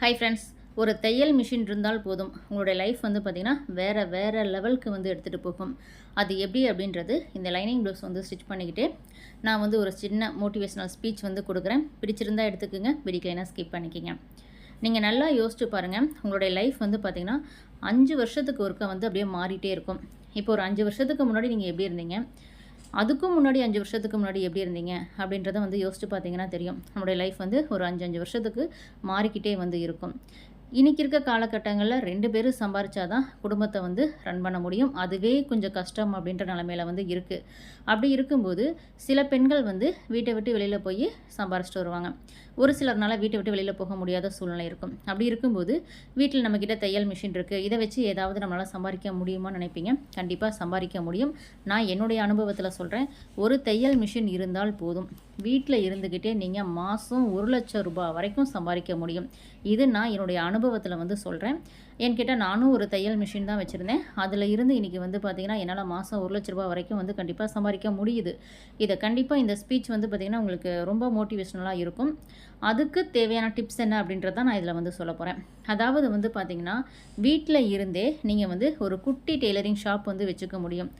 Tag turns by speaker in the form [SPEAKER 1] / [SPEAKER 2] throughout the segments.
[SPEAKER 1] Hi friends ஒரு தையல் machine இருந்தால் போதும். உங்களுடைய லைஃப் வந்து பார்த்திங்கன்னா வேறு வேறு லெவலுக்கு வந்து எடுத்துகிட்டு போகும். அது எப்படி அப்படின்றது இந்த லைனிங் ப்ளவுஸ் வந்து ஸ்டிச் பண்ணிக்கிட்டு நான் வந்து ஒரு சின்ன மோட்டிவேஷ்னல் ஸ்பீச் வந்து கொடுக்குறேன். பிடிச்சிருந்தா எடுத்துக்கோங்க பிடிக்கலைன்னா ஸ்கிப் பண்ணிக்கிங்க. நீங்கள் நல்லா யோசிச்சு பாருங்கள் உங்களுடைய லைஃப் வந்து பார்த்திங்கன்னா அஞ்சு வருஷத்துக்கு ஒருக்க வந்து அப்படியே மாறிட்டே இருக்கும். இப்போ ஒரு அஞ்சு வருஷத்துக்கு முன்னாடி நீங்கள் எப்படி இருந்தீங்க? அதுக்கும் முன்னாடி அஞ்சு வருஷத்துக்கு முன்னாடி எப்படி இருந்தீங்க அப்படின்றத வந்து யோசிச்சு பார்த்தீங்கன்னா தெரியும். நம்மளுடைய லைஃப் வந்து ஒரு அஞ்சு அஞ்சு வருஷத்துக்கு மாறிக்கிட்டே வந்து இருக்கும். இன்றைக்கி இருக்க காலகட்டங்களில் ரெண்டு பேரும் சம்பாரிச்சாதான் குடும்பத்தை வந்து ரன் பண்ண முடியும். அதுவே கொஞ்சம் கஷ்டம் அப்படின்ற நிலமையில வந்து இருக்குது அப்படி இருக்கும்போது சில பெண்கள் வந்து வீட்டை விட்டு வெளியில் போய் சம்பாரிச்சிட்டு வருவாங்க. ஒரு சிலர்னால வீட்டை விட்டு வெளியில் போக முடியாத சூழ்நிலை இருக்கும். அப்படி இருக்கும்போது வீட்டில் நம்மக்கிட்ட தையல் மிஷின் இருக்குது இதை வச்சு ஏதாவது நம்மளால் சம்பாதிக்க முடியுமான்னு நினைப்பீங்க? கண்டிப்பாக சம்பாதிக்க முடியும். நான் என்னுடைய அனுபவத்தில் சொல்கிறேன் ஒரு தையல் மிஷின் இருந்தால் போதும். வீட்டில் இருந்துக்கிட்டே நீங்கள் மாதம் ஒரு லட்சம் ரூபாய் வரைக்கும் சம்பாதிக்க முடியும். இது நான் என்னுடைய அனுபவம் அனுபவத்தில் வந்து சொல்கிறேன் என்கிட்ட நானும் ஒரு தையல் மிஷின் தான் வச்சுருந்தேன். அதில் இருந்து இன்றைக்கி வந்து பார்த்திங்கன்னா என்னால் மாதம் ஒரு லட்ச ரூபா வரைக்கும் வந்து கண்டிப்பாக சம்பாதிக்க முடியுது. இதை கண்டிப்பாக இந்த ஸ்பீச் வந்து பார்த்திங்கன்னா உங்களுக்கு ரொம்ப மோட்டிவேஷ்னலாக இருக்கும். அதுக்கு தேவையான டிப்ஸ் என்ன அப்படின்றத நான் இதில் வந்து சொல்ல போகிறேன் அதாவது வந்து பார்த்திங்கன்னா வீட்டில் இருந்தே நீங்கள் வந்து ஒரு குட்டி டெய்லரிங் ஷாப் வந்து வச்சுக்க முடியும்.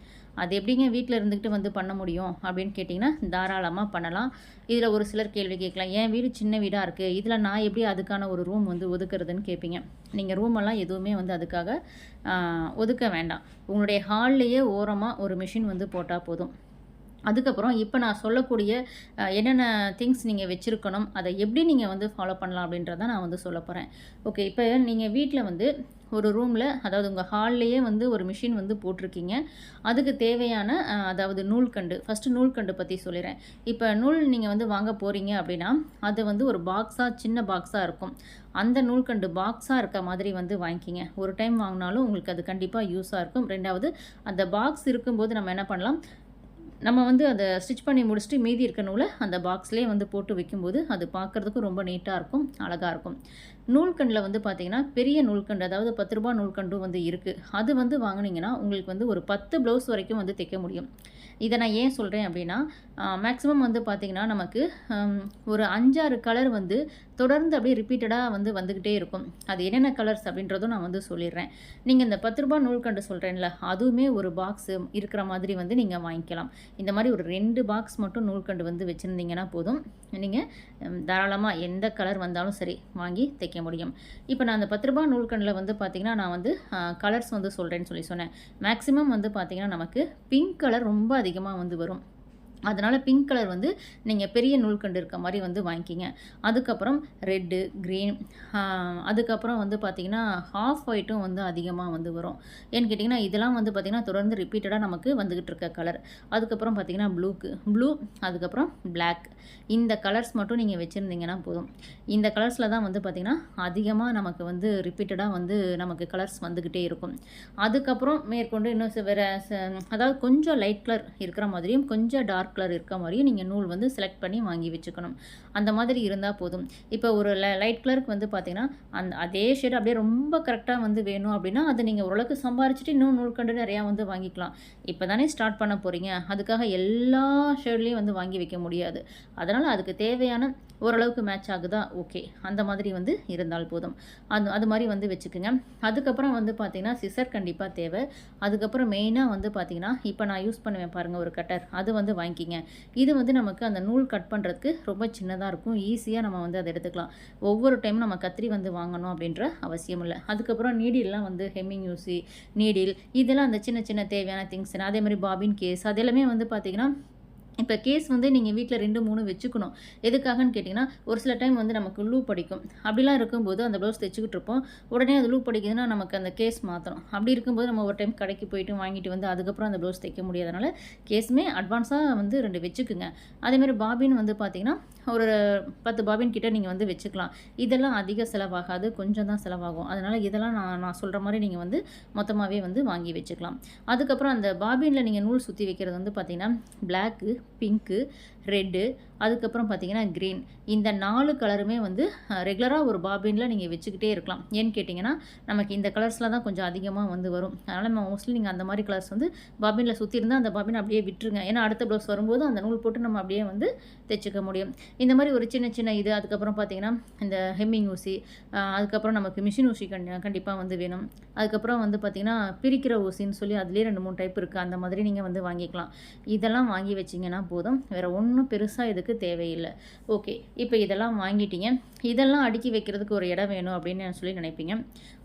[SPEAKER 1] அது எப்படிங்க வீட்டில் இருந்துக்கிட்டு வந்து பண்ண முடியும் அப்படின்னு கேட்டிங்கன்னா தாராளமாக பண்ணலாம். இதில் ஒரு சிலர் கேள்வி கேட்கலாம் என் வீடு சின்ன வீடாக இருக்குது இதில் நான் எப்படி அதுக்கான ஒரு ரூம் வந்து ஒதுக்குறதுன்னு கேட்பீங்க? நீங்கள் ரூமெல்லாம் எதுவுமே வந்து அதுக்காக ஒதுக்க வேண்டாம். உங்களுடைய ஹால்லையே ஓரமாக ஒரு மிஷின் வந்து போட்டால் போதும். அதுக்கப்புறம் இப்போ நான் சொல்லக்கூடிய என்னென்ன திங்ஸ் நீங்கள் வச்சுருக்கணும் அதை எப்படி நீங்கள் வந்து ஃபாலோ பண்ணலாம் அப்படின்றத நான் வந்து சொல்ல போகிறேன் ஓகே இப்போ நீங்கள் வீட்டில் வந்து ஒரு ரூமில் அதாவது உங்கள் ஹால்லையே வந்து ஒரு மிஷின் வந்து போட்டிருக்கீங்க. அதுக்கு தேவையான அதாவது நூல்கண்டு ஃபஸ்ட்டு நூல்கண்டு பற்றி சொல்லிடுறேன் இப்போ நூல் நீங்கள் வந்து வாங்க போகிறீங்க அப்படின்னா அது வந்து ஒரு பாக்ஸாக சின்ன பாக்ஸாக இருக்கும். அந்த நூல்கண்டு பாக்ஸாக இருக்க மாதிரி வந்து வாங்கிக்கிங்க. ஒரு டைம் வாங்கினாலும் உங்களுக்கு அது கண்டிப்பாக யூஸாக இருக்கும். ரெண்டாவது அந்த பாக்ஸ் இருக்கும்போது நம்ம என்ன பண்ணலாம்? நம்ம வந்து அதை ஸ்டிச் பண்ணி முடிச்சுட்டு மீதி இருக்க நூலை அந்த பாக்ஸ்லேயே வந்து போட்டு வைக்கும்போது அது பார்க்குறதுக்கும் ரொம்ப நீட்டாக இருக்கும் அழகாக இருக்கும். நூல்கண்டில் வந்து பார்த்திங்கன்னா பெரிய நூல்கண்டு அதாவது பத்து ரூபா நூல்கண்டும் வந்து இருக்குது அது வந்து வாங்கினீங்கன்னா உங்களுக்கு வந்து ஒரு பத்து ப்ளவுஸ் வரைக்கும் வந்து தைக்க முடியும். இதை நான் ஏன் சொல்கிறேன் அப்படின்னா மேக்ஸிமம் வந்து பார்த்திங்கன்னா நமக்கு ஒரு அஞ்சாறு கலர் வந்து தொடர்ந்து அப்படியே ரிப்பீட்டடாக வந்து வந்துக்கிட்டே இருக்கும். அது என்னென்ன கலர்ஸ் அப்படின்றதும் நான் வந்து சொல்லிடுறேன். நீங்கள் இந்த பத்து ரூபா நூல்கண்டு சொல்கிறேன்ல அதுவுமே ஒரு பாக்ஸ் இருக்கிற மாதிரி வந்து நீங்கள் வாங்கிக்கலாம். இந்த மாதிரி ஒரு ரெண்டு பாக்ஸ் மட்டும் நூல்கண்டு வந்து வச்சுருந்தீங்கன்னா போதும். நீங்கள் தாராளமாக எந்த கலர் வந்தாலும் சரி வாங்கி தைக்க முடியும். இப்போ நான் அந்த பத்து ரூபா நூல்கண்டில் வந்து பார்த்திங்கன்னா நான் வந்து கலர்ஸ் வந்து சொல்கிறேன்னு சொல்லி சொன்னேன். மேக்ஸிமம் வந்து பார்த்திங்கன்னா நமக்கு பிங்க் கலர் ரொம்ப அதிகமாக வந்து வரும். அதனால் பிங்க் கலர் வந்து நீங்கள் பெரிய நூல்கண்டு இருக்க மாதிரி வந்து வாங்கிக்கிங்க. அதுக்கப்புறம் ரெட்டு க்ரீன் அதுக்கப்புறம் வந்து பார்த்திங்கன்னா ஹாஃப் ஒயிட்டும் வந்து அதிகமாக வந்து வரும். ஏன்னு கேட்டிங்கன்னா இதெல்லாம் வந்து பார்த்திங்கன்னா தொடர்ந்து ரிப்பீட்டடாக நமக்கு வந்துக்கிட்டு இருக்க கலர் அதுக்கப்புறம் பார்த்திங்கன்னா ப்ளூக்கு ப்ளூ அதுக்கப்புறம் பிளாக் இந்த கலர்ஸ் மட்டும் நீங்கள் வச்சுருந்தீங்கன்னா போதும். இந்த கலர்ஸில் தான் வந்து பார்த்திங்கன்னா அதிகமாக நமக்கு வந்து ரிப்பீட்டடாக வந்து நமக்கு கலர்ஸ் வந்துக்கிட்டே இருக்கும். அதுக்கப்புறம் மேற்கொண்டு இன்னும் வேறு அதாவது கொஞ்சம் லைட் கலர் இருக்கிற மாதிரியும் கொஞ்சம் டார்க் கலர் இருக்க மாதிரியும் நீங்கள் நூல் வந்து செலக்ட் பண்ணி வாங்கி வச்சுக்கணும். அந்த மாதிரி இருந்தால் போதும். இப்போ ஒரு லைட் கலருக்கு வந்து பார்த்திங்கன்னா அந்த அதே ஷேட் அப்படியே ரொம்ப கரெக்டாக வந்து வேணும் அப்படின்னா அது நீங்கள் ஓரளவுக்கு சம்பாரிச்சிட்டு இன்னும் நூல் கண்டு நிறையா வந்து வாங்கிக்கலாம். இப்போ தானே ஸ்டார்ட் பண்ண போகிறீங்க அதுக்காக எல்லா ஷேட்லேயும் வந்து வாங்கி வைக்க முடியாது. அதனால் அதுக்கு தேவையான ஓரளவுக்கு மேட்ச் ஆகுதா? ஓகே அந்த மாதிரி வந்து இருந்தால் போதும். அது அது மாதிரி வந்து வச்சுக்கோங்க. அதுக்கப்புறம் வந்து பார்த்திங்கன்னா சிசர் கண்டிப்பாக தேவை. அதுக்கப்புறம் மெயினாக வந்து பார்த்திங்கன்னா இப்போ நான் யூஸ் பண்ணுவேன் பாருங்கள் ஒரு கட்டர் அது வந்து வாங்கிக்கிங்க. இது வந்து நமக்கு அந்த நூல் கட் பண்ணுறதுக்கு ரொம்ப சின்னதாக இருக்கும். ஈஸியாக நம்ம வந்து அதை எடுத்துக்கலாம். ஒவ்வொரு டைமும் நம்ம கத்திரி வந்து வாங்கணும் அப்படின்ற அவசியம் இல்லை. அதுக்கப்புறம் நீடில்லாம் வந்து ஹெம்மிங் யூசி நீடில் இதெல்லாம் அந்த சின்ன சின்ன தேவையான திங்ஸ் அதே மாதிரி பாபின் கேஸ் அது எல்லாமே வந்து பார்த்திங்கன்னா இப்போ கேஸ் வந்து நீங்கள் வீட்டில் ரெண்டு மூணு வச்சுக்கணும். எதுக்காகன்னு கேட்டிங்கன்னா ஒரு சில டைம் வந்து நமக்கு லூ படிக்கும். அப்படிலாம் இருக்கும்போது அந்த ப்ளவுஸ் தைச்சிக்கிட்டு இருப்போம். உடனே அது லூ படிக்குதுன்னா நமக்கு அந்த கேஸ் மாற்றணும் அப்படி இருக்கும்போது நம்ம ஒரு டைம் கடைக்கு போயிட்டு வாங்கிட்டு வந்து அதுக்கப்புறம் அந்த ப்ளவுஸ் தைக்க முடியாதனால கேஸுமே அட்வான்ஸாக வந்து ரெண்டு வச்சுக்குங்க. அதேமாதிரி பாபின்னு வந்து பார்த்திங்கன்னா ஒரு பத்து பாபின் கிட்டே நீங்கள் வந்து வச்சுக்கலாம். இதெல்லாம் அதிக செலவாகாது கொஞ்சம் தான் செலவாகும். அதனால் இதெல்லாம் நான் நான் சொல்கிற மாதிரி நீங்கள் வந்து மொத்தமாகவே வந்து வாங்கி வச்சுக்கலாம். அதுக்கப்புறம் அந்த பாபினில் நீங்கள் நூல் சுற்றி வைக்கிறது வந்து பார்த்திங்கன்னா பிளாக்கு பிங்க்கு ரெட்டு அதுக்கப்புறம் பார்த்தீங்கன்னா க்ரீன். இந்த நாலு கலருமே வந்து ரெகுலராக ஒரு பாபினில் நீங்கள் வச்சுக்கிட்டே இருக்கலாம். ஏன்னு கேட்டிங்கன்னா நமக்கு இந்த கலர்ஸில் தான் கொஞ்சம் அதிகமாக வந்து வரும். அதனால் நம்ம மோஸ்ட்லி நீங்கள் அந்த மாதிரி கலர்ஸ் வந்து பாபினில் சுற்றி இருந்தால் அந்த பாபின் அப்படியே விட்டுருங்க. ஏன்னா அடுத்த ப்ளவுஸ் வரும்போது அந்த நூல் போட்டு நம்ம அப்படியே வந்து தைச்சிக்க முடியும். இந்த மாதிரி ஒரு சின்ன சின்ன இது அதுக்கப்புறம் பார்த்தீங்கன்னா இந்த ஹெம்மிங் ஊசி அதுக்கப்புறம் நமக்கு மிஷின் ஊசி கண் கண்டிப்பாக வந்து வேணும். அதுக்கப்புறம் வந்து பார்த்திங்கன்னா பிரிக்கிற ஊசின்னு சொல்லி அதுலேயே ரெண்டு மூணு டைப் இருக்குது அந்த மாதிரி நீங்கள் வந்து வாங்கிக்கலாம். இதெல்லாம் வாங்கி வச்சிங்கன்னா போதும். வேறு ஒன்றும் பெருசாக இதுக்கு தேவையில்லை. ஓகே இப்போ இதெல்லாம் வாங்கிட்டீங்க. இதெல்லாம் அடுக்கி வைக்கிறதுக்கு ஒரு இடம் வேணும் அப்படின்னு சொல்லி நினைப்பீங்க.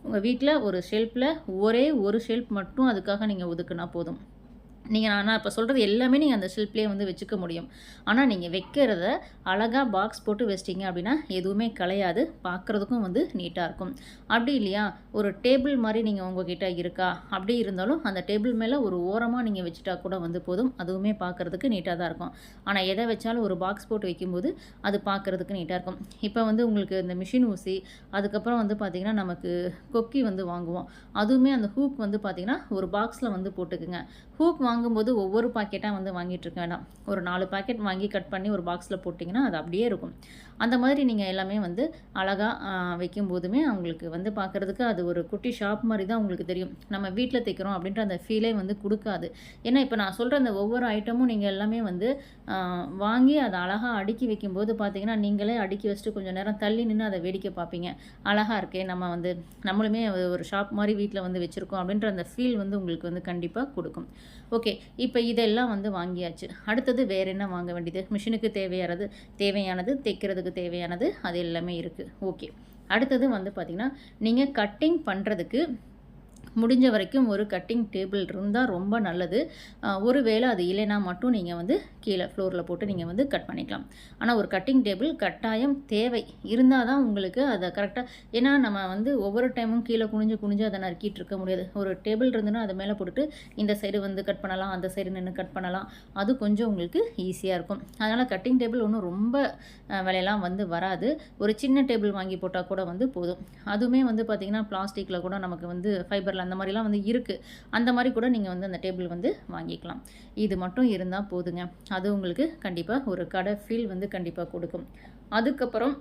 [SPEAKER 1] உங்கள் வீட்டில் ஒரு ஷெல்ஃபில் ஒரே ஒரு ஷெல்ஃப் மட்டும் அதுக்காக நீங்கள் ஒதுக்குனா போதும். நீங்கள் நான் இப்போ சொல்கிறது எல்லாமே நீங்கள் அந்த ஷெல்ஃப்லேயே வந்து வச்சுக்க முடியும். ஆனால் நீங்கள் வைக்கிறத அழகாக பாக்ஸ் போட்டு வச்சிட்டிங்க அப்படின்னா எதுவுமே கலையாது. பார்க்குறதுக்கும் வந்து நீட்டாக இருக்கும். அப்படி இல்லையா? ஒரு டேபிள் மாதிரி நீங்கள் உங்ககிட்ட இருக்கா? அப்படி இருந்தாலும் அந்த டேபிள் மேலே ஒரு ஓரமாக நீங்கள் வச்சுட்டா கூட வந்து போதும். அதுவுமே பார்க்குறதுக்கு நீட்டாக தான் இருக்கும். ஆனால் எதை வச்சாலும் ஒரு பாக்ஸ் போட்டு வைக்கும்போது அது பார்க்குறதுக்கு நீட்டாக இருக்கும். இப்போ வந்து உங்களுக்கு இந்த மிஷின் ஊசி அதுக்கப்புறம் வந்து பார்த்திங்கன்னா நமக்கு கொக்கி வந்து வாங்குவோம். அதுவுமே அந்த ஹூக் வந்து பார்த்திங்கன்னா ஒரு பாக்ஸில் வந்து போட்டுக்குங்க. ஹூக் வாங்கும்போது ஒவ்வொரு பாக்கெட்டாக வந்து வாங்கிட்டு இருக்க வேண்டாம் ஒரு நாலு பாக்கெட் வாங்கி கட் பண்ணி ஒரு பாக்ஸில் போட்டிங்கன்னா அது அப்படியே இருக்கும். அந்த மாதிரி நீங்கள் எல்லாமே வந்து அழகாக வைக்கும் போதுமே அவங்களுக்கு வந்து பார்க்குறதுக்கு அது ஒரு குட்டி ஷாப் மாதிரி தான் உங்களுக்கு தெரியும். நம்ம வீட்டில் தைக்கிறோம் அப்படின்ற அந்த ஃபீலே வந்து கொடுக்காது. ஏன்னா இப்போ நான் சொல்கிற அந்த ஒவ்வொரு ஐட்டமும் நீங்கள் எல்லாமே வந்து வாங்கி அதை அழகாக அடுக்கி வைக்கும்போது பார்த்தீங்கன்னா நீங்களே அடுக்கி வச்சுட்டு கொஞ்சம் நேரம் தள்ளி நின்று அதை வேடிக்கை பார்ப்பீங்க. அழகாக இருக்கே நம்ம வந்து நம்மளுமே ஒரு ஷாப் மாதிரி வீட்டில் வந்து வச்சுருக்கோம் அப்படின்ற அந்த ஃபீல் வந்து உங்களுக்கு வந்து கண்டிப்பாக கொடுக்கும். ஓகே இப்போ இதெல்லாம் வந்து வாங்கியாச்சு. அடுத்தது வேறு என்ன வாங்க வேண்டியது? மிஷினுக்கு தேவையானது தேவையானது தைக்கிறதுக்கு தேவையானது அது எல்லாமே இருக்குது ஓகே அடுத்தது வந்து பார்த்திங்கன்னா நீங்கள் கட்டிங் பண்ணுறதுக்கு முடிஞ்ச வரைக்கும் ஒரு கட்டிங் டேபிள் இருந்தால் ரொம்ப நல்லது. ஒரு வேளை அது இல்லைன்னா மட்டும் நீங்கள் வந்து கீழே ஃப்ளோரில் போட்டு நீங்கள் வந்து கட் பண்ணிக்கலாம். ஆனால் ஒரு கட்டிங் டேபிள் கட்டாயம் தேவை. இருந்தால் தான் உங்களுக்கு அதை கரெக்டாக ஏன்னா நம்ம வந்து ஒவ்வொரு டைமும் கீழே குனிஞ்சு குனிஞ்சு அதை நறுக்கிட்டு இருக்க முடியாது. ஒரு டேபிள் இருந்துன்னா அதை மேலே போட்டுட்டு இந்த சைடு வந்து கட் பண்ணலாம் அந்த சைடு நின்று கட் பண்ணலாம். அது கொஞ்சம் உங்களுக்கு ஈஸியாக இருக்கும். அதனால் கட்டிங் டேபிள் ஒன்றும் ரொம்ப விலையெல்லாம் வந்து வராது. ஒரு சின்ன டேபிள் வாங்கி போட்டால் கூட வந்து போதும். அதுவுமே வந்து பார்த்திங்கன்னா பிளாஸ்டிக்கில் கூட நமக்கு வந்து ஃபைபரில் அந்த மாதிரிலாம் வந்து இருக்குது அந்த மாதிரி கூட நீங்கள் வந்து அந்த டேபிள் வந்து வாங்கிக்கலாம். இது மட்டும் இருந்தால் போதுங்க. அது உங்களுக்கு கண்டிப்பாக ஒரு கடை ஃபீல் வந்து கண்டிப்பாக கொடுக்கும். அதுக்கப்புறம்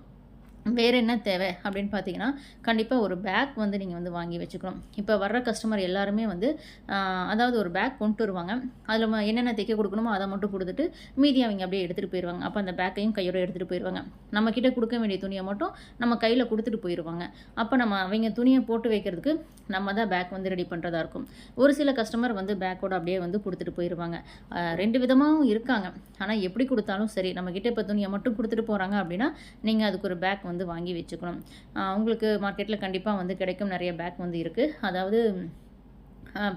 [SPEAKER 1] வேறு என்ன தேவை அப்படின்னு பார்த்தீங்கன்னா கண்டிப்பாக ஒரு பேக் வந்து நீங்கள் வந்து வாங்கி வச்சுக்கணும். இப்போ வர்ற கஸ்டமர் எல்லாருமே வந்து அதாவது ஒரு பேக் கொண்டு வருவாங்க. அதில் என்னென்ன தைக்க கொடுக்கணுமோ அதை மட்டும் கொடுத்துட்டு மீதி அவங்க அப்படியே எடுத்துகிட்டு போயிடுவாங்க அப்போ அந்த பேக்கையும் கையோட எடுத்துகிட்டு போயிடுவாங்க நம்ம கிட்ட கொடுக்க வேண்டிய துணியை மட்டும் நம்ம கையில் கொடுத்துட்டு போயிடுவாங்க அப்போ நம்ம அவங்க துணியை போட்டு வைக்கிறதுக்கு நம்ம தான் பேக் வந்து ரெடி பண்ணுறதா இருக்கும். ஒரு சில கஸ்டமர் வந்து பேக்கோட அப்படியே வந்து கொடுத்துட்டு போயிடுவாங்க ரெண்டு விதமாகவும் இருக்காங்க. ஆனால் எப்படி கொடுத்தாலும் சரி நம்மக்கிட்ட இப்போ துணியை மட்டும் கொடுத்துட்டு போகிறாங்க அப்படின்னா நீங்கள் அதுக்கு ஒரு பேக் வந்து வாங்கி வச்சுக்கணும். உங்களுக்கு மார்க்கெட்டில் கண்டிப்பாக வந்து கிடைக்கும். நிறைய பேக் வந்து இருக்குது அதாவது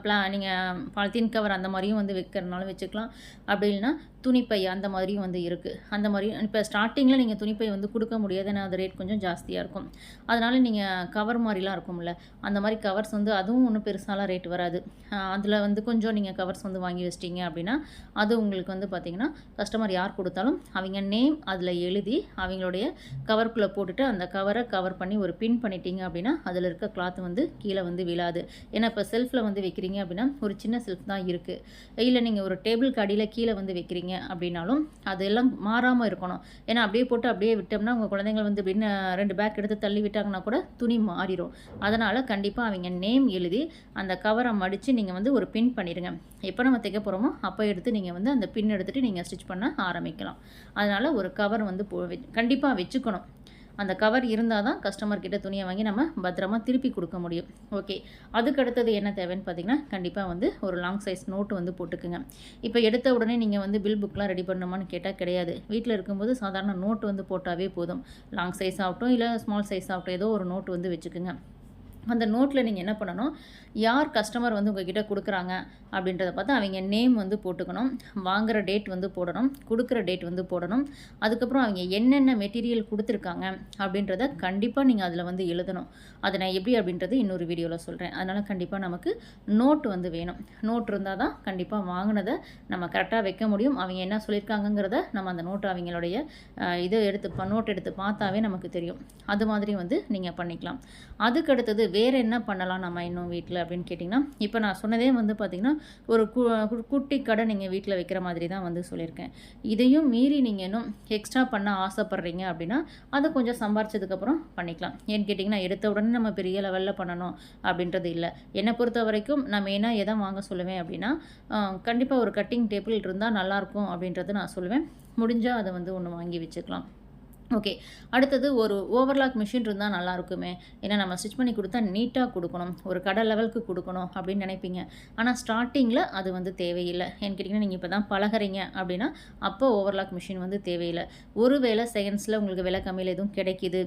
[SPEAKER 1] ப்ளா நீங்கள் பாலித்தீன் கவர் அந்த மாதிரியும் வந்து வைக்கிறனாலும் வச்சுக்கலாம். அப்படி இல்லைன்னா துணிப்பை அந்த மாதிரியும் வந்து இருக்குது அந்த மாதிரி இப்போ ஸ்டார்டிங்கில் நீங்கள் துணிப்பை வந்து கொடுக்க முடியாது ஏன்னா அது ரேட் கொஞ்சம் ஜாஸ்தியாக இருக்கும். அதனால் நீங்கள் கவர் மாதிரிலாம் இருக்கும்ல அந்த மாதிரி கவர்ஸ் வந்து அதுவும் ஒன்றும் பெருசாலாம் ரேட் வராது. அதில் வந்து கொஞ்சம் நீங்கள் கவர்ஸ் வந்து வாங்கி வச்சிட்டிங்க அப்படின்னா அது உங்களுக்கு வந்து பார்த்திங்கன்னா கஸ்டமர் யார் கொடுத்தாலும் அவங்க நேம் அதில் எழுதி அவங்களுடைய கவருக்குள்ளே போட்டுட்டு அந்த கவரை கவர் பண்ணி ஒரு பின் பண்ணிட்டீங்க அப்படின்னா அதில் இருக்க கிளாத் வந்து கீழே வந்து விழாது. ஏன்னா இப்போ செல்ஃபில் வந்து வைக்கிறீங்க அப்படின்னா ஒரு சின்ன செல்ஃப் தான் இருக்குது இல்லை நீங்கள் ஒரு டேபிளுக்கு அடியில் கீழே வந்து வைக்கிறீங்க அப்படின்னாலும் அதெல்லாம் மாறாமல் இருக்கணும். ஏன்னா அப்படியே போட்டு அப்படியே விட்டோம்னா உங்கள் குழந்தைங்க வந்து அப்படின்னு ரெண்டு பேக் எடுத்து தள்ளி விட்டாங்கன்னா கூட துணி மாறிடும் அதனால் கண்டிப்பாக அவங்க நேம் எழுதி அந்த கவரை மடித்து நீங்கள் வந்து ஒரு பின் பண்ணிடுங்க எப்போ நம்ம தைக்க போகிறோமோ அப்போ எடுத்து நீங்கள் வந்து அந்த பின் எடுத்துகிட்டு நீங்கள் ஸ்டிச் பண்ண ஆரம்பிக்கலாம். அதனால் ஒரு கவர் வந்து போ கண்டிப்பாக வச்சுக்கணும். அந்த கவர் இருந்தால் தான் கஸ்டமர் கிட்ட துணியை வாங்கி நம்ம பத்திரமா திருப்பி கொடுக்க முடியும். ஓகே அதுக்கு அடுத்தது என்ன தேவைன்னு பார்த்தீங்கன்னா கண்டிப்பாக வந்து ஒரு லாங் சைஸ் நோட்டு வந்து போட்டுக்குங்க. இப்போ எடுத்த உடனே நீங்கள் வந்து பில் புக்லாம் ரெடி பண்ணணுமான்னு கேட்டால் கிடையாது. வீட்டில் இருக்கும்போது சாதாரண நோட்டு வந்து போட்டாவே போதும். லாங் சைஸ் ஆகட்டும் இல்லை ஸ்மால் சைஸ் ஆகட்டும் ஏதோ ஒரு நோட்டு வந்து வச்சுக்குங்க. அந்த நோட்டில் நீங்கள் என்ன பண்ணணும்? யார் கஸ்டமர் வந்து உங்ககிட்ட கொடுக்குறாங்க? அப்படின்றத பார்த்து அவங்க நேம் வந்து போட்டுக்கணும். வாங்குகிற டேட் வந்து போடணும். கொடுக்குற டேட் வந்து போடணும். அதுக்கப்புறம் அவங்க என்னென்ன மெட்டீரியல் கொடுத்துருக்காங்க? அப்படின்றத கண்டிப்பாக நீங்கள் அதில் வந்து எழுதணும். அதை நான் எப்படி அப்படின்றது இன்னொரு வீடியோவில் சொல்கிறேன் அதனால் கண்டிப்பாக நமக்கு நோட் வந்து வேணும். நோட் இருந்தால் தான் கண்டிப்பாக வாங்கினதை நம்ம கரெக்டாக வைக்க முடியும். அவங்க என்ன சொல்லியிருக்காங்கங்கிறத நம்ம அந்த நோட்டு அவங்களுடைய இதை எடுத்து நோட் எடுத்து பார்த்தாவே நமக்கு தெரியும். அது மாதிரி வந்து நீங்கள் பண்ணிக்கலாம். அதுக்கு அடுத்தது வேறு என்ன பண்ணலாம் நம்ம இன்னும் வீட்டில் அப்படின்னு கேட்டிங்கன்னா இப்போ நான் சொன்னதே வந்து பார்த்திங்கன்னா ஒரு கு கு- குட்டி கடை நீங்கள் வீட்டில் வைக்கிற மாதிரி தான் வந்து சொல்லியிருக்கேன். இதையும் மீறி நீங்கள் இன்னும் எக்ஸ்ட்ரா பண்ண ஆசைப்பட்றீங்க அப்படின்னா அதை கொஞ்சம் சம்பாரிச்சதுக்கப்புறம் பண்ணிக்கலாம். ஏன்னு கேட்டிங்கன்னா எடுத்த உடனே நம்ம பெரிய லெவலில் பண்ணணும் அப்படின்றது இல்லை. என்னை பொறுத்த வரைக்கும் நான் மெயினாக எதை வாங்க சொல்லுவேன் அப்படின்னா கண்டிப்பாக ஒரு கட்டிங் டேபிள் இருந்தால் நல்லாயிருக்கும் அப்படின்றத நான் சொல்லுவேன். முடிஞ்சால் அதை வந்து ஒன்று வாங்கி வச்சுக்கலாம். ஓகே. அடுத்தது ஒரு ஓவர்லாக் மிஷின் இருந்தால் நல்லா இருக்குமே ஏன்னா நம்ம ஸ்டிச் பண்ணி கொடுத்தா நீட்டாக கொடுக்கணும். ஒரு கடை லெவலுக்கு கொடுக்கணும் அப்படின்னு நினைப்பீங்க. ஆனால் ஸ்டார்டிங்கில் அது வந்து தேவையில்லை. ஏன்னு கேட்டிங்கன்னா நீங்கள் இப்போ தான் பழகுறீங்க அப்படின்னா அப்போ ஓவர்லாக் மிஷின் வந்து தேவையில்லை. ஒரு வேளை செகண்ட்ஸில் உங்களுக்கு விலை கம்மியில் எதுவும் கிடைக்கிது.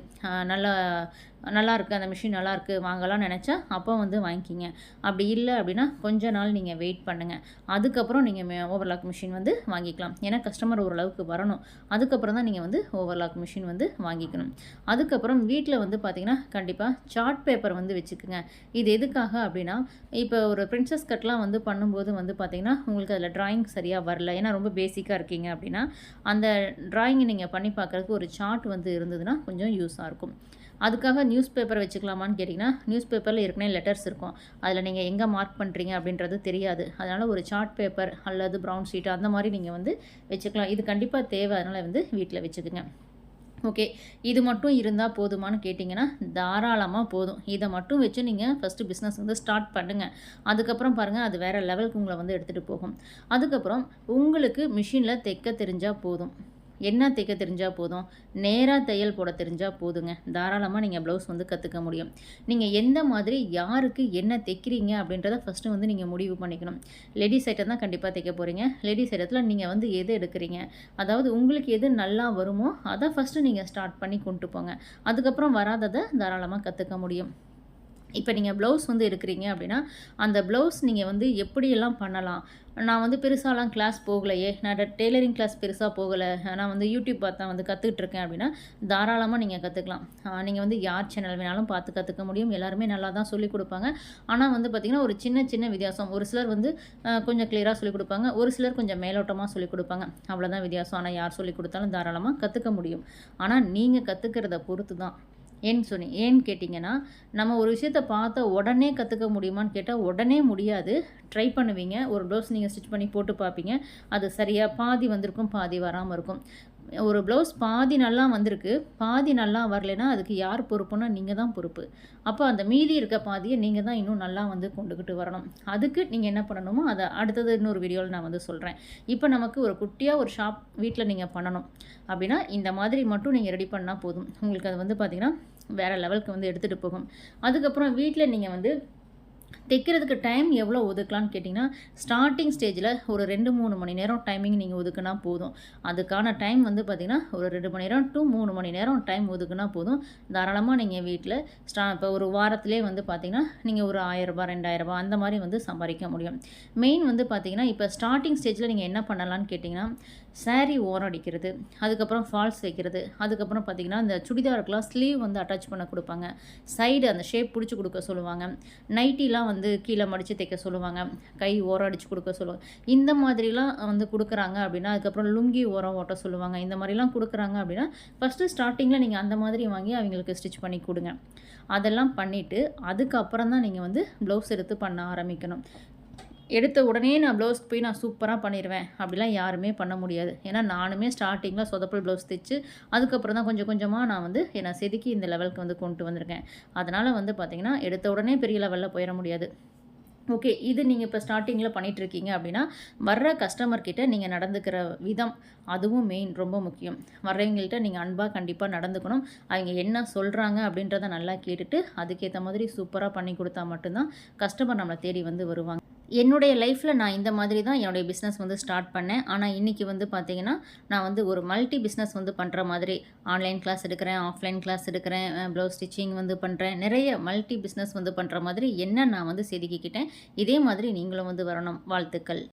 [SPEAKER 1] நல்லா நல்லாயிருக்கு அந்த மிஷின் நல்லாயிருக்கு வாங்கலாம்னு நினச்சா அப்போ வந்து வாங்கிக்கிங்க. அப்படி இல்லை அப்படின்னா கொஞ்ச நாள் நீங்கள் வெயிட் பண்ணுங்கள் அதுக்கப்புறம் நீங்கள் ஓவர்லாக் மிஷின் வந்து வாங்கிக்கலாம். ஏன்னா கஸ்டமர் ஓரளவுக்கு வரணும். அதுக்கப்புறம் தான் நீங்கள் வந்து ஓவர்லாக் மிஷின் வந்து வாங்கிக்கணும். அதுக்கப்புறம் வீட்டில் வந்து பார்த்திங்கன்னா கண்டிப்பாக சார்ட் பேப்பர் வந்து வச்சுக்கோங்க. இது எதுக்காக அப்படின்னா இப்போ ஒரு பிரின்சஸ் கட்லாம் வந்து பண்ணும்போது வந்து பார்த்திங்கன்னா உங்களுக்கு அதில் ட்ராயிங் சரியாக வரல. ஏன்னா ரொம்ப பேசிக்காக இருக்கீங்க அப்படின்னா அந்த ட்ராயிங்கை நீங்கள் பண்ணி பார்க்குறதுக்கு ஒரு சார்ட் வந்து இருந்ததுன்னா கொஞ்சம் யூஸாக இருக்கும். அதுக்காக நியூஸ் பேப்பர் வச்சுக்கலாமான்னு கேட்டிங்கன்னா நியூஸ் பேப்பரில் ஏற்கனவே லெட்டர்ஸ் இருக்கும். அதில் நீங்கள் எங்கே மார்க் பண்ணுறீங்க அப்படின்றது தெரியாது. அதனால் ஒரு சார்ட் பேப்பர் அல்லது ப்ரௌன் ஷீட் அந்த மாதிரி நீங்கள் வந்து வச்சுக்கலாம். இது கண்டிப்பாக தேவை. அதனால் வந்து வீட்டில் வச்சுக்கோங்க. ஓகே இது மட்டும் இருந்தால் போதுமான்னு கேட்டிங்கன்னா தாராளமாக போதும். இதை மட்டும் வச்சு நீங்கள் ஃபஸ்ட்டு பிஸ்னஸ் வந்து ஸ்டார்ட் பண்ணுங்கள் அதுக்கப்புறம் பாருங்கள் அது வேறு லெவலுக்கு உங்களை வந்து எடுத்துகிட்டு போகும். அதுக்கப்புறம் உங்களுக்கு மிஷினில் தைக்க தெரிஞ்சால் போதும். என்ன தைக்க தெரிஞ்சால் போதும். நேராக தையல் போட தெரிஞ்சால் போதுங்க. தாராளமாக நீங்கள் ப்ளவுஸ் வந்து கற்றுக்க முடியும். நீங்கள் எந்த மாதிரி யாருக்கு என்ன தைக்கிறீங்க அப்படின்றத ஃபஸ்ட்டு வந்து நீங்கள் முடிவு பண்ணிக்கணும். லேடிஸ் ஐட்டம் தான் கண்டிப்பாக தைக்க போகிறீங்க லேடிஸ் ஐட்டத்தில் நீங்கள் வந்து எது எடுக்கிறீங்க? அதாவது உங்களுக்கு எது நல்லா வருமோ அதை ஃபஸ்ட்டு நீங்கள் ஸ்டார்ட் பண்ணி கொண்டு போங்க. அதுக்கப்புறம் வராததை தாராளமாக கற்றுக்க முடியும். இப்போ நீங்கள் ப்ளவுஸ் வந்து எடுக்கிறீங்க அப்படின்னா அந்த ப்ளவுஸ் நீங்கள் வந்து எப்படியெல்லாம் பண்ணலாம்? நான் வந்து பெருசாலாம் கிளாஸ் போகலையே. நான் டெய்லரிங் கிளாஸ் பெருசாக போகலை. நான் வந்து யூடியூப் பார்த்து தான் வந்து கற்றுக்கிட்டு இருக்கேன் அப்படின்னா தாராளமாக நீங்கள் கற்றுக்கலாம் நீங்கள் வந்து யார் சேனல் வேணாலும் பார்த்து கற்றுக்க முடியும். எல்லாருமே நல்லா தான் சொல்லிக் கொடுப்பாங்க. ஆனால் வந்து பார்த்திங்கன்னா ஒரு சின்ன சின்ன வித்தியாசம். ஒரு சிலர் வந்து கொஞ்சம் கிளியராக சொல்லிக் கொடுப்பாங்க. ஒரு சிலர் கொஞ்சம் மேலோட்டமாக சொல்லிக் கொடுப்பாங்க. அவ்வளோதான் வித்தியாசம். ஆனால் யார் சொல்லிக் கொடுத்தாலும் தாராளமாக கற்றுக்க முடியும். ஆனால் நீங்கள் கற்றுக்கிறத பொறுத்து தான் ஏன்னு சொன்னி ஏன்னு கேட்டிங்கன்னா நம்ம ஒரு விஷயத்த பார்த்த உடனே கற்றுக்க முடியுமான்னு கேட்டால் உடனே முடியாது. ட்ரை பண்ணுவீங்க. ஒரு டோஸ் நீங்கள் ஸ்டிச் பண்ணி போட்டு பார்ப்பீங்க. அது சரியாக பாதி வந்திருக்கும் பாதி வராமல் இருக்கும். ஒரு ப்ளவுஸ் பாதி நல்லா வந்திருக்கு பாதி நல்லா வரலைன்னா அதுக்கு யார் பொறுப்புன்னா நீங்கள் தான் பொறுப்பு. அப்போ அந்த மீதி இருக்க பாதியை நீங்கள் தான் இன்னும் நல்லா வந்து கொண்டுக்கிட்டு வரணும். அதுக்கு நீங்கள் என்ன பண்ணணுமோ அதை அடுத்தது இன்னொரு வீடியோவில் நான் வந்து சொல்கிறேன் இப்போ நமக்கு ஒரு குட்டியாக ஒரு ஷாப் வீட்டில் நீங்கள் பண்ணணும். அப்படின்னா இந்த மாதிரி மட்டும் நீங்கள் ரெடி பண்ணால் போதும். உங்களுக்கு அது வந்து பார்த்திங்கன்னா வேறு லெவலுக்கு வந்து எடுத்துகிட்டு போகும். அதுக்கப்புறம் வீட்டில் நீங்கள் வந்து தைக்கிறதுக்கு டைம் எவ்வளோ ஒதுக்கலான்னு கேட்டிங்கன்னா ஸ்டார்டிங் ஸ்டேஜில் ஒரு ரெண்டு மூணு மணி நேரம் டைமிங் நீங்கள் ஒதுக்குனா போதும். அதுக்கான டைம் வந்து பார்த்திங்கன்னா ஒரு ரெண்டு மணி நேரம் டூ மூணு மணி நேரம் டைம் ஒதுக்குனா போதும். தாராளமாக நீங்கள் வீட்டில் ஸ்டா இப்போ ஒரு வாரத்திலே வந்து பார்த்திங்கன்னா நீங்கள் ஒரு ஆயிரரூபா ரெண்டாயிரரூபா அந்த மாதிரி வந்து சம்பாதிக்க முடியும். மெயின் வந்து பார்த்திங்கன்னா இப்போ ஸ்டார்டிங் ஸ்டேஜில் நீங்கள் என்ன பண்ணலான்னு கேட்டிங்கன்னா சாரீ ஓரம் அடிக்கிறது அதுக்கப்புறம் ஃபால்ஸ் வைக்கிறது அதுக்கப்புறம் பார்த்திங்கன்னா இந்த சுடிதாருக்கெலாம் ஸ்லீவ் வந்து அட்டாச் பண்ண கொடுப்பாங்க. சைடு அந்த ஷேப் பிடிச்சி கொடுக்க சொல்லுவாங்க. நைட்டிலாம் வந்து வந்து கீழே மடித்து தைக்க சொல்லுவாங்க. கை ஓரம் அடித்து கொடுக்க சொல்லுவாங்க. இந்த மாதிரிலாம் வந்து கொடுக்குறாங்க அப்படின்னா அதுக்கப்புறம் லுங்கி ஓரம் ஓட்ட சொல்லுவாங்க. இந்த மாதிரிலாம் கொடுக்குறாங்க அப்படின்னா ஃபஸ்ட்டு ஸ்டார்டிங்கில் நீங்கள் அந்த மாதிரி வாங்கி அவங்களுக்கு ஸ்டிச் பண்ணி கொடுங்க. அதெல்லாம் பண்ணிவிட்டு அதுக்கப்புறம் தான் நீங்கள் வந்து ப்ளவுஸ் எடுத்து பண்ண ஆரம்பிக்கணும். எடுத்த உடனே நான் ப்ளவுஸ்க்கு போய் நான் சூப்பராக பண்ணிடுவேன் அப்படிலாம் யாருமே பண்ண முடியாது. ஏன்னா நானுமே ஸ்டார்டிங்கில் சொதப்பல் ப்ளவுஸ் தைச்சு அதுக்கப்புறம் தான் கொஞ்சம் கொஞ்சமாக நான் வந்து என்னை செதுக்கி இந்த லெவலுக்கு வந்து கொண்டு வந்திருக்கேன். அதனால் வந்து பார்த்திங்கன்னா எடுத்த உடனே பெரிய லெவலில் போயிட முடியாது. ஓகே இது நீங்கள் இப்போ ஸ்டார்டிங்கில் பண்ணிகிட்ருக்கீங்க அப்படின்னா வர்ற கஸ்டமர்கிட்ட நீங்கள் நடந்துக்கிற விதம் அதுவும் மெயின் ரொம்ப முக்கியம். வர்றவங்கள்ட்ட நீங்கள் அன்பாக கண்டிப்பாக நடந்துக்கணும். அவங்க என்ன சொல்கிறாங்க அப்படின்றத நல்லா கேட்டுட்டு அதுக்கேற்ற மாதிரி சூப்பராக பண்ணி கொடுத்தா மட்டும்தான் கஸ்டமர் நம்மளை தேடி வந்து வருவாங்க. என்னுடைய லைஃப்பில் நான் இந்த மாதிரி தான் என்னுடைய பிஸ்னஸ் வந்து ஸ்டார்ட் பண்ணேன். ஆனால் இன்றைக்கி வந்து பார்த்திங்கன்னா நான் வந்து ஒரு மல்டி பிஸ்னஸ் வந்து பண்ணுற மாதிரி ஆன்லைன் கிளாஸ் எடுக்கிறேன் ஆஃப்லைன் கிளாஸ் எடுக்கிறேன் ப்ளவுஸ் ஸ்டிச்சிங் வந்து பண்ணுறேன் நிறைய மல்டி பிஸ்னஸ் வந்து பண்ணுற மாதிரி என்ன நான் வந்து செதுக்கிக்கிட்டேன். இதே மாதிரி நீங்களும் வந்து வரணும். வாழ்த்துக்கள்.